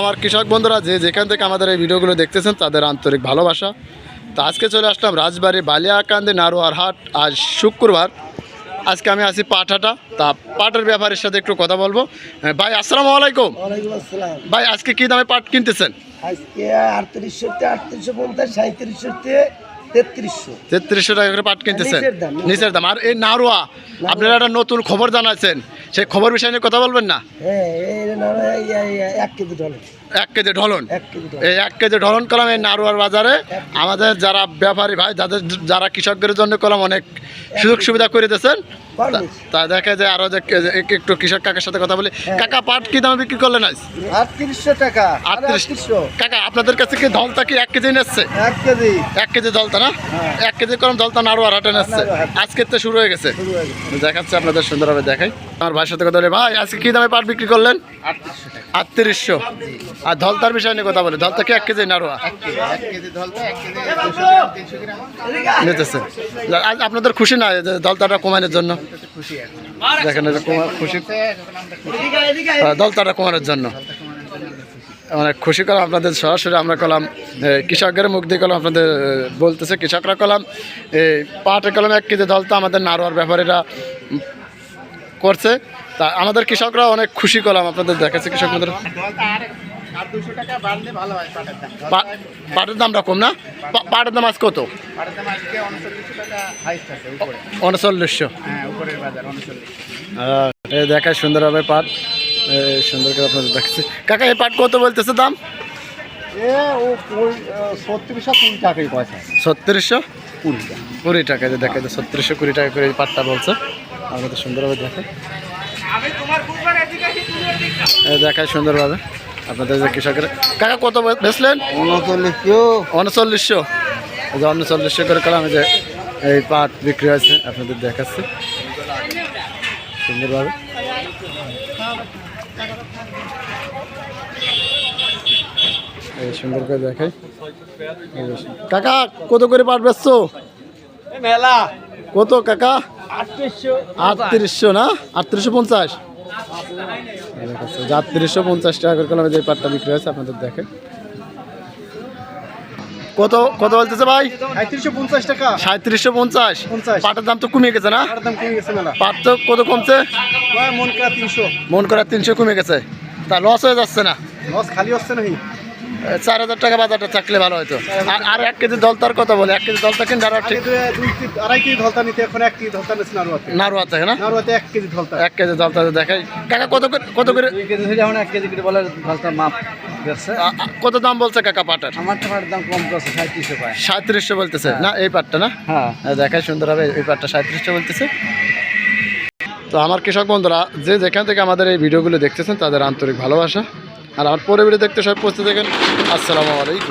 আমার কৃষক বন্ধুরা যে যেখান থেকে আমাদের এই ভিডিওগুলো দেখতেছেন তাদের আন্তরিক ভালোবাসা। তো আজকে চলে আসলাম রাজবাড়ি বালিয়াকান্দি নারোয়ার হাট আজ শুক্রবার। আজকে আমি আছি পাঠাটা। তা পাটের ব্যাপারের সাথে একটু কথা বলব। হ্যাঁ, ভাই আসসালামু আলাইকুম ওয়ালাইকুম ভাই আজকে কি দামে পাট কিনতেছেন? আজকে আটত্রিশশো আটত্রিশশো পঞ্চাশ সাঁত্রিশশো তেত্রিশশো। তেত্রিশশো টাকা করে পাট কিনতেছেন? নিচের দাম, আর এই নারোয়া আপনারা একটা নতুন খবর জানাচ্ছেন সেই খবর বিষয় নিয়ে কথা বলবেন না? হ্যাঁ এক কেজি ডলার এক কেজি ঢলন। এই এক কেজি ঢলন কলাম এই নারোয়ার বাজারে আমাদের যারা ব্যাপারী ভাই যাদের যারা কৃষকদের জন্য কলাম অনেক সুযোগ সুবিধা করে দিয়েছেন তা- দেখে যে আরও যে একটু কৃষক কাকার সাথে কথা বলি। কাকা পাট কি দামে বিক্রি করলেন আজ? আটত্রিশশো টাকা আটত্রিশশো। কাকা আপনাদের কাছে কি ধলতা কি এক কেজি নিচ্ছে? এক কেজি। এক কেজি ধলতা না? হ্যাঁ। এক কেজি কলম ধলতা নাড়ুয়ার হাটে নিচ্ছে। আজকে তো শুরু হয়ে গেছে। হয়ে দেখাচ্ছে আপনাদের সুন্দরভাবে দেখাই। আমার ভাইয়ের সাথে কথা বলি ভাই আজকে কি দামে পাট বিক্রি করলেন? আটত্রিশশো আর ধলতার বিষয় নিয়ে কথা বলি ধলতা কি এক কেজি নাড়ুয়া? নিতেছে। আপনাদের খুশি না যে দলতাটা কমানোর জন্য? দেখেন যে খুশি। আহ, দলতাটা কমানোর জন্য। অনেক খুশি করলাম আপনাদের সরাসরি আমরা কলাম কৃষকের মুখ দিয়ে কলাম আপনাদের বলতেছে কৃষকরা কলাম। এই পাটে কলম এক কেজি দল তো আমাদের নারোয়ার ব্যাপারীরা করছে। তা আমাদের কৃষকরা অনেক খুশি করলাম আপনাদের দেখাচ্ছে কৃষক বন্ধুরা। ধলতে আর দুশো টাকা বাড়লে ভালো হয় পাটের দাম। পাটের দামটা কম না? পাটের দাম আজ কত? পাটের দাম আজকে উনচল্লিশশো টাকা হাইস্ট আছে উপরে। উনচল্লিশশো। হ্যাঁ উপরের বাজার উনচল্লিশ এ দেখায় সুন্দরভাবে পাট। এ, সুন্দর করে আপনাদের দেখছি কাকা এই পাট কত বলতেছে দাম? ছত্রিশশো কুড়ি টাকা। যে দেখে ছত্রিশশো কুড়ি টাকা করে পাটটা বলছে। আমাদের সুন্দরভাবে দেখে দেখায় সুন্দরভাবে। আপনাদের যে কৃষকের কাকা কত বেচলেন? উনচল্লিশশো। উনচল্লিশশো? এই যে উনচল্লিশশো করে করলাম এই যে এই পাট বিক্রি হয়েছে আপনাদের দেখাচ্ছে। সুন্দরভাবে। এই সুন্দর করে দেখাই। কাকা কত করে পাট বেচছো? মেলা। কত কাকা? আটত্রিশশো। আটত্রিশশো না? আটত্রিশশো পঞ্চাশ। আটত্রিশশো পঞ্চাশ টাকা করে কলমে যে পাটটা বিক্রি হয়েছে আপনাদের দেখেন। কত কত বলতেছে ভাই? সাঁত্রিশশো পঞ্চাশ টাকা। সাঁত্রিশশো পঞ্চাশ। পাটের দাম তো কমে গেছে না? কমে গেছে মেলা। পাট তো কত কমছে? মন করা তিনশো। মন করার তিনশো কমে গেছে। তা লস হয়ে যাচ্ছে না? লস খালি হচ্ছে এ, চার হাজার টাকা বাজারটা থাকলে ভালো হতো আর- আর এক কেজি দলতার কথা বলে এক কেজি দলতা কিনতে আরও ঠিক তো আড়াই কেজি ধলতা নিতে এখন এক কেজি ধলতা নিচ্ছে নারুয়াতে। নাড়ুয়া না? নারুয়াতে এক কেজি ধলতা। এক কেজি দলতা দেখাই। কাকা কত করে কত করে দুই কেজি হয়ে এখন এক কেজি করে বলে ধলতা মাপ কত দাম বলছে কাকা পাটার? আমার টাকার দাম কম করছে সাঁত্রিশশো পায়। সাঁত্রিশশো বলতেছে না? এই পাটটা না? হ্যাঁ। হ্যাঁ, দেখায় সুন্দর হবে এই পাটটা সাঁত্রিশশো বলতেছে। তো আমার কৃষক বন্ধুরা যে যেখান থেকে আমাদের এই ভিডিওগুলো দেখতেছেন তাদের আন্তরিক ভালোবাসা। আর আমার পরে ভিডিও দেখতে সব পৌঁছে দেখেন আসসালামু আলাইকুম।